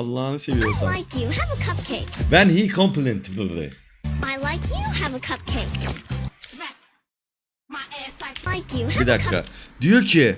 Allah'ını I seviyorsan. like you. Have a cupcake. When he complimented me. I like you. Have a cupcake. I like you. Have Bir dakika. Diyor ki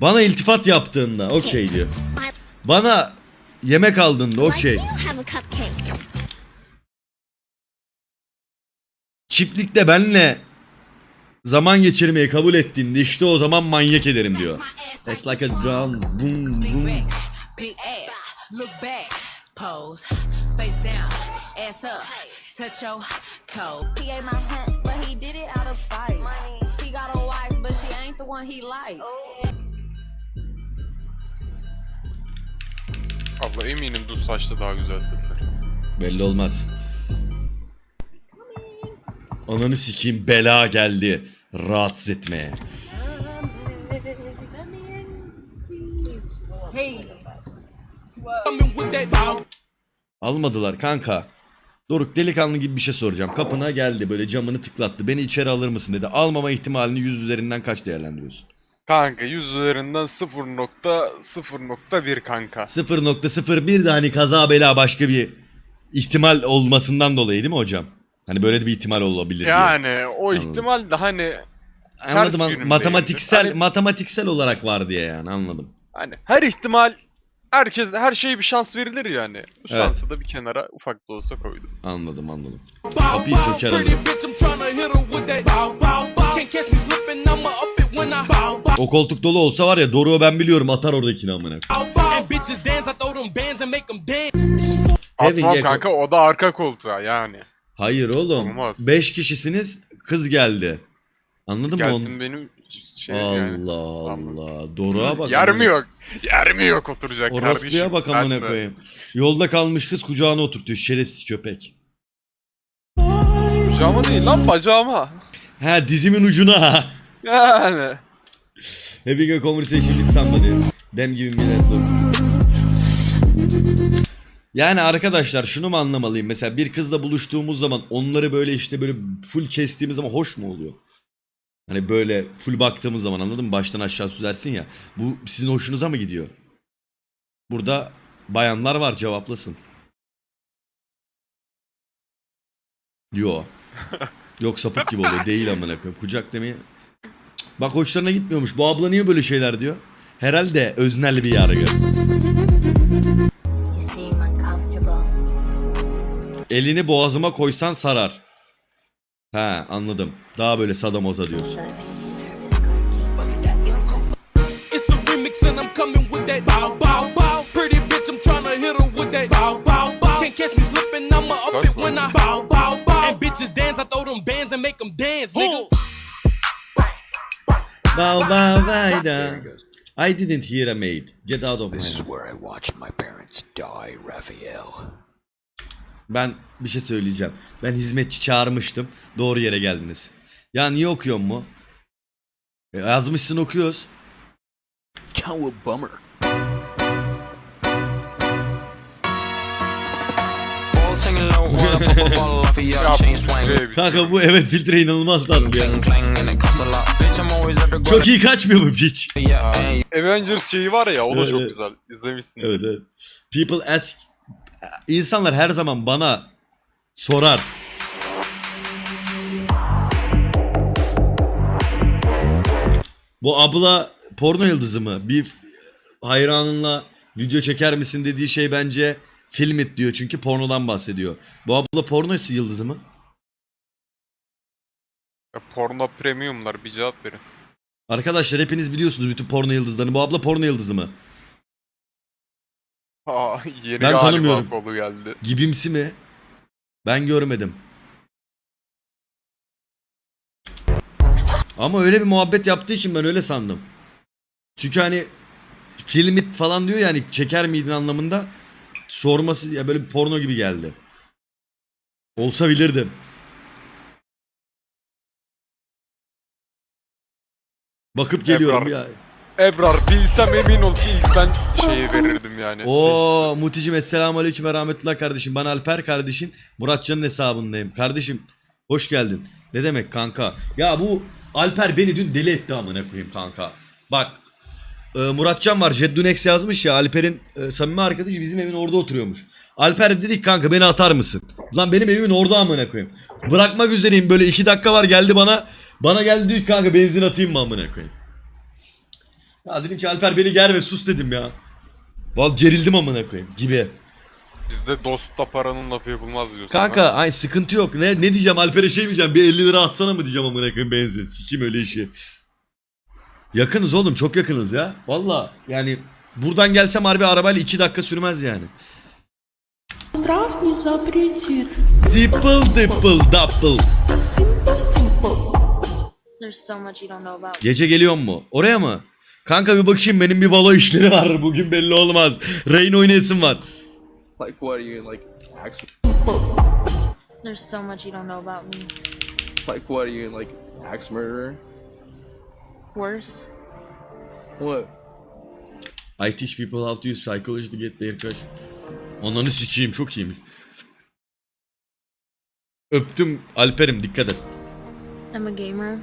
bana iltifat yaptığında okey diyor. Bana yemek aldığında okey. Çiftlikte benle zaman geçirmeyi kabul ettiğinde işte o zaman manyak ederim diyor. It's like a drum. Boom boom. Look back, pose, face down, ass up, touch your toe. He ain't my hunt, but he did it out of spite. He got a wife, but she ain't the one he like. Abla eminim düz saçlı daha güzelsin. Belli olmaz. Ananı sikeyim bela geldi. Rahatsız etmeye. Almadılar kanka. Doruk delikanlı gibi bir şey soracağım. Kapına geldi böyle camını tıklattı. Beni içeri alır mısın dedi. Almama ihtimalini 100 üzerinden kaç değerlendiriyorsun? Kanka 100 üzerinden 0.0.1 kanka. 0.01 de hani kaza bela başka bir ihtimal olmasından dolayı değil mi hocam? Hani böyle de bir ihtimal olabilir diye. Yani o Anladım. ihtimal de hani Anladım an- yönündeyim. matematiksel Hani- matematiksel olarak var diye yani anladım. hani her ihtimal herkes her şeye bir şans verilir yani. Bu Evet. şansı da bir kenara ufak da olsa koydum. Anladım anladım. Kapıyı söker O koltuk dolu olsa var ya Doruk'u ben biliyorum atar oradakini amına. Having Atmam a- kanka o da arka koltuğa yani. Hayır oğlum. Olmaz. 5 kişisiniz kız geldi. Anladın mı Gelsin onu? benim şey yani. Allah Tamam. Allah. Doruk'a bak. Yer mi yok? Yer mi yok oturacak kardeşim? Orospuya bak amına koyayım. Yolda kalmış kız kucağına oturtuyor şerefsiz köpek. Kucağıma değil lan bacağıma. Ha dizimin ucuna. Yani. Having a conversation with somebody. Dem gibi millet. Yani arkadaşlar şunu mu anlamalıyım? Mesela bir kızla buluştuğumuz zaman onları böyle işte böyle full kestiğimiz zaman hoş mu oluyor? Hani böyle full baktığımız zaman anladın mı? Baştan aşağı süzersin ya. Bu sizin hoşunuza mı gidiyor? Burada bayanlar var cevaplasın. Yo. Yok sapık gibi oluyor. Değil amına koyayım. Kucak demeye. Bak hoşlarına gitmiyormuş. Bu abla niye böyle şeyler diyor? Herhalde öznel bir yargı. Elini boğazıma koysan sarar. Ha anladım. Daha böyle sadamoza diyorsun. Bow, bow, bow. I didn't hear a maid. Get out of my This is where I watched my parents die, Raphael. Ben bir şey söyleyeceğim. Ben hizmetçi çağırmıştım. Doğru yere geldiniz. Ya niye okuyorsun mu? E, yazmışsın okuyoruz. Off of your Ya chain bu swing. bir Kanka bu evet filtre inanılmaz tatlı ya. Çok iyi kaçmıyor bu piç. Avengers şeyi var ya o da Evet, çok evet. güzel. İzlemişsin. Evet evet. People ask insanlar her zaman bana sorar. Bu abla porno yıldızı mı? Bir hayranınla video çeker misin dediği şey bence film it diyor çünkü pornodan bahsediyor. Bu abla porno yıldızı mı? Ya, Porno premiumlar bir cevap verin. Arkadaşlar hepiniz biliyorsunuz bütün porno yıldızlarını. Bu abla porno yıldızı mı? Aa, yeni Ben galiba tanımıyorum. kolu geldi. Gibimsi mi? Ben görmedim. Ama öyle bir muhabbet yaptığı için ben öyle sandım. Çünkü hani film it falan diyor yani çeker miydin anlamında sorması ya böyle bir porno gibi geldi. Olsa bilirdim. Bakıp geliyorum Ebrar. ya. Ebrar bilsem emin ol ki ilk ben şeyi verirdim yani. Oo Muticim esselamu aleyküm ve rahmetullah kardeşim. Ben Alper kardeşin Muratcan'ın hesabındayım. Kardeşim hoş geldin. Ne demek kanka? Ya bu Alper beni dün deli etti amına koyayım kanka. Bak e, Muratcan var. Jeddunex yazmış ya. Alper'in e, samimi arkadaşı bizim evin orada oturuyormuş. Alper dedik kanka beni atar mısın? Lan benim evimin orada amına koyayım. Bırakmak üzereyim böyle iki dakika var geldi bana. Bana geldi diyor ki kanka benzin atayım mı amına koyayım. Ya dedim ki Alper beni germe sus dedim ya. Vallahi gerildim amına koyayım gibi. Bizde dostla paranın lafı yapılmaz diyorsun. Kanka ha? ay sıkıntı yok. Ne ne diyeceğim Alper'e şey mi diyeceğim? Bir 50 lira atsana mı diyeceğim amına koyayım benzin. Sikim öyle işi. Yakınız oğlum çok yakınız ya. Valla yani buradan gelsem harbi arabayla 2 dakika sürmez yani. Zipple dipple double. There's so much you don't know about Gece geliyor mu? Oraya mı? Kanka bir bakayım benim bir balo işleri var. Bugün belli olmaz. Rain oynayasım var. Like, what are you like? Axe? There's so much you don't know about me. Like, what are you like? Axe murderer? Worse. What? I teach people how to use psychology to get their crush. Onları sikeyim çok iyiymiş. Öptüm Alper'im dikkat et. I'm a gamer.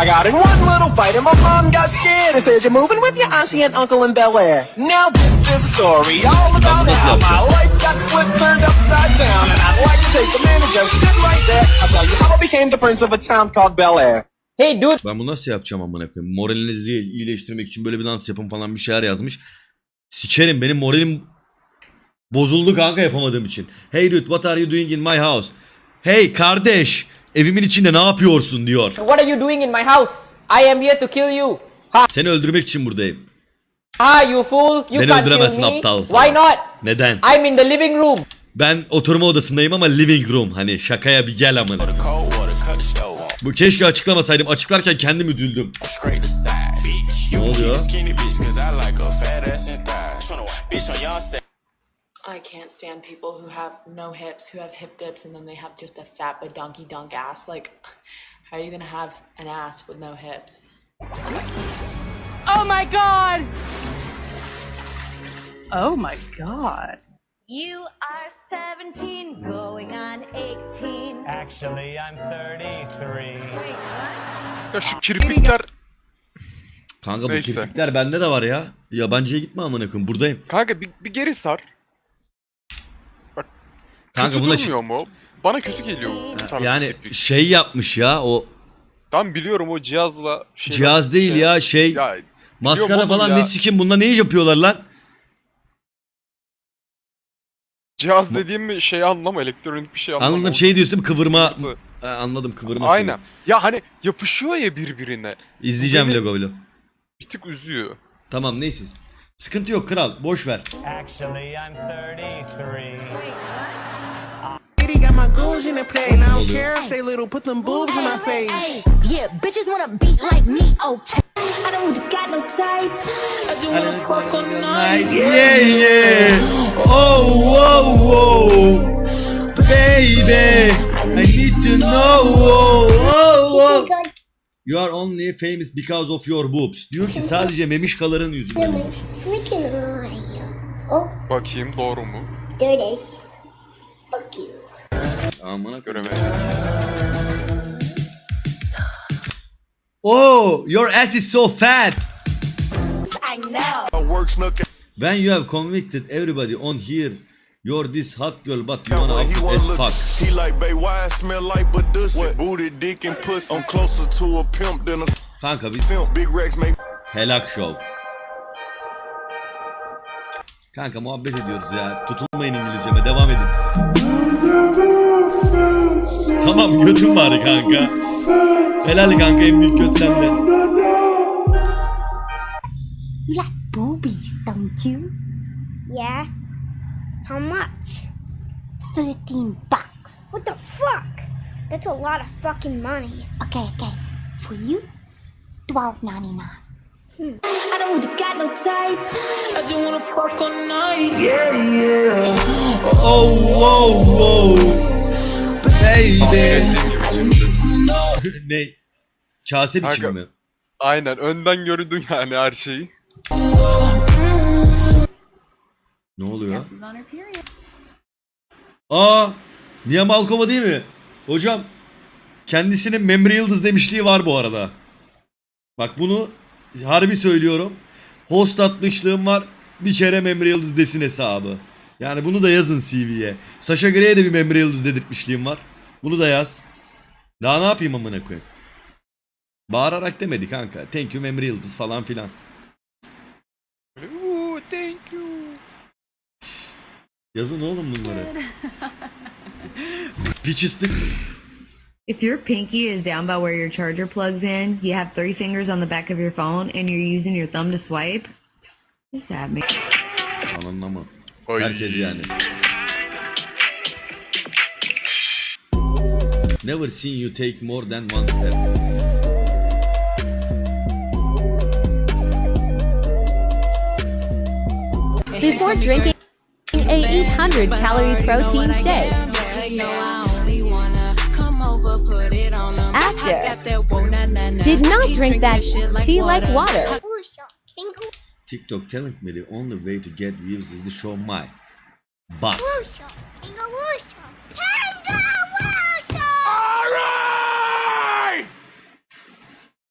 I got in one little fight and my mom got scared and said you're moving with your auntie and uncle in Bel Air. Now this is a story all about how my life got split, turned upside down, and I'd like to take a minute and just sit right there. I'll tell you how I became the prince of a town called Bel Air. Hey dude. Ben bunu nasıl yapacağım amına koyayım? Moralinizi iyileştirmek için böyle bir dans yapın falan bir şeyler yazmış. Sikerim benim moralim bozuldu kanka yapamadığım için. Hey dude what are you doing in my house? Hey kardeş evimin içinde ne yapıyorsun diyor. What are you doing in my house? I am here to kill you. Seni öldürmek için buradayım. Ha you fool. You Beni can't öldüremezsin kill me. aptal. Why not? Neden? I'm in the living room. Ben oturma odasındayım ama living room hani şakaya bir gel amına. Cold water, cut the stove on. Bu keşke açıklamasaydım. Açıklarken kendim üzüldüm. Straight to side, bitch. Ne You oluyor? keep a skinny bitch, cause I like a fat ass and I can't stand people who have no hips, who have hip dips, and then they have just a fat but donkey dunk ass. Like, how are you gonna have an ass with no hips? Oh my god! Oh my god. You are 17, going on 18. Actually, I'm 33. Ya şu kirpikler... Kanka bu Neyse. kirpikler bende de var ya. Yabancıya gitme amına koyayım. Buradayım. Kanka bir, bir geri sar. Kanka kötü buna durmuyor mu? Bana kötü geliyor. bu tarz yani kirpik. şey yapmış ya o Ben biliyorum o cihazla... şeyler- cihaz değil şey- ya şey Ya maskara oğlum falan ya. ne sikim bunda neyi yapıyorlar lan? cihaz dediğim mi şey anlam elektronik bir şey anlam. Anladım şey diyorsun değil mi kıvırma. Ha, anladım kıvırma. Aynen. Ya hani yapışıyor ya birbirine. şeyi. İzleyeceğim Beni- vlog vlog. Bir tık üzüyor. Tamam neyse. Sıkıntı yok kral boş ver. Actually, I'm 33. My goons in the play. And I don't care if they little, put them boobs in my face. Yeah, bitches wanna beat like me, okay? I don't got no tights. I just wanna fuck all night. Yeah yeah. Oh wow wow. Baby, I need to know. Oh, oh, oh. You are only famous because of your boobs. Diyor ki sadece memişkaların yüzünden. Freaking eye. Oh, Bakayım doğru mu? there it is. Fuck you. Amına. Oh, your ass is so fat. When you have convicted everybody on here, you're this hot girl, but you wanna up as fuck. He like, babe, why I smell like Badusi? Booty, dick, and pussy. I'm closer to a pimp than a Kanka biz. Big Rex make helak show. Kanka muhabbet ediyoruz ya. Tutulmayın İngilizceme devam edin. Tamam götüm var kanka. Helal kanka en büyük göt sende. You like boobies, don't you? Yeah. How much? 13 bucks. What the fuck? That's a lot of fucking money. Okay, okay. For you, 12.99. Oh, oh, oh. Baby. ne? Kase biçimi Kanka. mi? Aynen önden gördün yani her şeyi. Ne oluyor? Aa, Mia Malkova değil mi? Hocam, kendisinin Memri Yıldız demişliği var bu arada. Bak bunu harbi söylüyorum. Host atmışlığım var. Bir kere Memre Yıldız desin hesabı. Yani bunu da yazın CV'ye. Sasha Grey'e de bir Memre Yıldız dedirtmişliğim var. Bunu da yaz. Daha ne yapayım amına koyayım? Bağırarak demedi kanka. Thank you Memre Yıldız falan filan. Ooh, thank you. Yazın oğlum bunları. Piçistik. If your pinky is down by where your charger plugs in, you have three fingers on the back of your phone, and you're using your thumb to swipe, just add me. Ananın ama. Oy. Herkes yani. Never seen you take more than one step. Before drinking a 800 calorie protein shake. Did not drink that tea like water. TikTok telling me the only way to get views is to show my butt.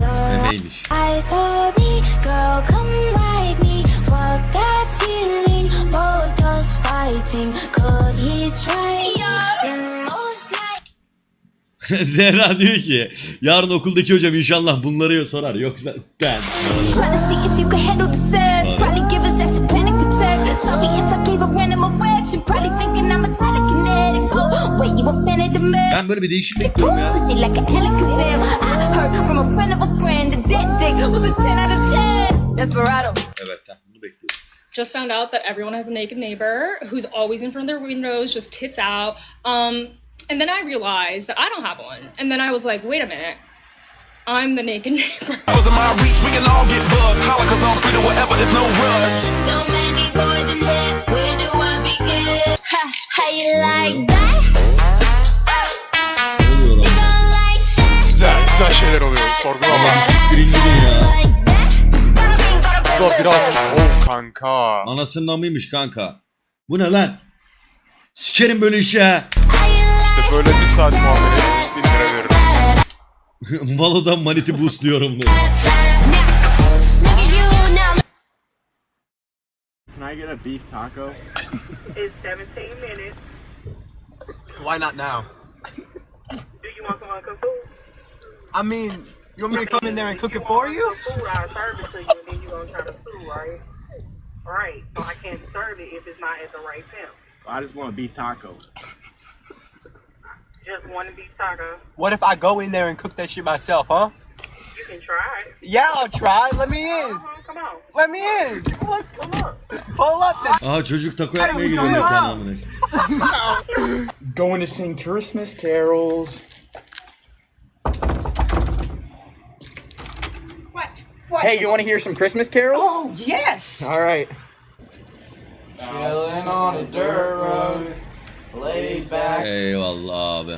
Memeymiş. I saw me, girl, come like me. Fuck that feeling, both us fighting. Zehra diyor ki yarın okuldaki hocam inşallah bunları sorar yoksa ben. Ben böyle bir değişim bekliyorum ya. Pussy like a Alakazam. I heard from a friend of a friend that that dick was a 10 out of 10. Desperado. Evet bunu bekliyorum. just found out that everyone has a naked neighbor who's always in front of their windows, just tits out. Um, and then I realized that I don't have one. And then I was like, wait a minute, I'm the naked neighbor. Was in my reach, we can all get buzzed. Holla, cause I'm free to whatever, there's no rush. So many boys in here, where do I begin? Ha, how you like that? You don't like that? Güzel, güzel şeyler oluyor. Sorgulama. Siktirin gidin ya. Like that? Dur biraz. Oh kanka. Anasının amıymış kanka. Bu ne lan? Sikerim böyle işe. Böyle bir saat muhabbet etmiş 1 lira veririm. Valo'dan maniti boostluyorum diyor. Look at you now. Can I get a beef taco? It's 17 minutes. Why not now? Do you want someone to cook food? I mean, you want me to come in there and cook it for you? Food, I'll serve it to you, and then you're gonna try to sue, right? Right. So I can't serve it if it's not at the right temp. I just want a beef taco. Just one beef taco. What if I go in there and cook that shit myself, huh? You can try. Yeah, I'll try. Let me in. Uh-huh, come on. Let me in. Look, Come on. pull up then. Aha çocuk taco yapmaya gidiyor mekan amına. Going to sing Christmas carols. What? What? Hey, you want to hear some Christmas carols? Oh, yes. All right. Chilling on a dirt road, laid back. Eyvallah abi.